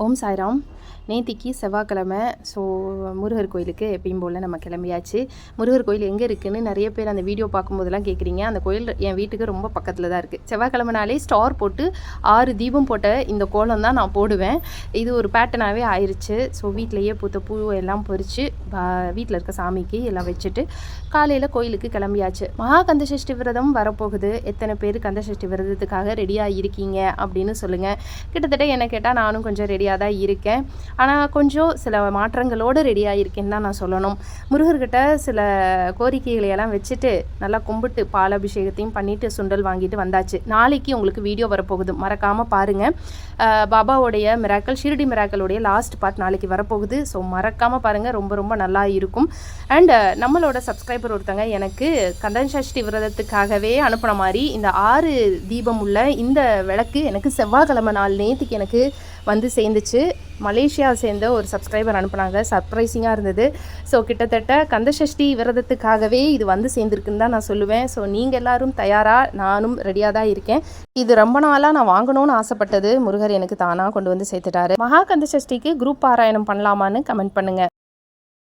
ఓం సాయిరామ్ நேத்திக்கு செவ்வாய்க்கிழமை ஸோ முருகர் கோயிலுக்கு எப்பயும் போல் நம்ம கிளம்பியாச்சு. முருகர் கோயில் எங்கே இருக்குன்னு நிறைய பேர் அந்த வீடியோ பார்க்கும்போதெல்லாம் கேட்குறீங்க அந்த கோயில் என் வீட்டுக்கு ரொம்ப பக்கத்தில் தான் இருக்குது செவ்வாய்க்கிழமைனாலே ஸ்டார் போட்டு ஆறு தீபம் போட்ட இந்த கோலம் தான் நான் போடுவேன். இது ஒரு பேட்டனாகவே ஆயிடுச்சு ஸோ வீட்டிலையே பூத்த பூ எல்லாம் பறித்து வீட்டில் இருக்க சாமிக்கு எல்லாம் வச்சுட்டு காலையில் கோயிலுக்கு கிளம்பியாச்சு. மகா கந்த சஷ்டி விரதம் வரப்போகுது. எத்தனை பேர் கந்த சஷ்டி விரதத்துக்காக ரெடியாக இருக்கீங்க அப்படின்னு சொல்லுங்கள் கிட்டத்தட்ட என்ன கேட்டால் நானும் கொஞ்சம் ரெடியாக தான் இருக்கேன். ஆனால் கொஞ்சம் சில மாற்றங்களோடு ரெடி ஆகியிருக்கேன்னு தான் நான் சொல்லணும். முருகர்கிட்ட சில கோரிக்கைகளை எல்லாம் வச்சுட்டு நல்லா கும்பிட்டு பால் அபிஷேகத்தையும் பண்ணிவிட்டு சுண்டல் வாங்கிட்டு வந்தாச்சு. நாளைக்கு உங்களுக்கு வீடியோ வரப்போகுது. மறக்காமல் பாருங்கள் பாபாவுடைய மிராக்கல் ஷிரடி மிராக்கலுடைய லாஸ்ட் பார்ட் நாளைக்கு வரப்போகுது. ஸோ மறக்காமல் பாருங்கள் ரொம்ப ரொம்ப நல்லா இருக்கும். அண்ட் நம்மளோட சப்ஸ்கிரைபர் ஒருத்தங்க எனக்கு கந்தன் சஷ்டி விரதத்துக்காகவே அனுப்பின மாதிரி இந்த ஆறு தீபம் உள்ள இந்த விளக்கு எனக்கு செவ்வாய்க்கிழமை நாள் நேற்றுக்கு எனக்கு வந்து சேர்ந்துச்சு. மலேசியா சேர்ந்த ஒரு சப்ஸ்கிரைபர் அனுப்புனாங்க. சர்ப்ரைசிங்காக இருந்தது. ஸோ கிட்டத்தட்ட கந்தசஷ்டி விரதத்துக்காகவே இது வந்து சேர்ந்துருக்குன்னு தான் நான் சொல்லுவேன். ஸோ நீங்கள் எல்லாரும் தயாராக நானும் ரெடியாக தான் இருக்கேன். இது ரொம்ப நாளாக நான் வாங்கணும்னு ஆசைப்பட்டது. முருகர் எனக்கு தானாக கொண்டு வந்து சேர்த்துட்டாரு. மகா கந்தசஷ்டிக்கு குரூப் பாராயணம் பண்ணலாமான்னு கமெண்ட் பண்ணுங்கள்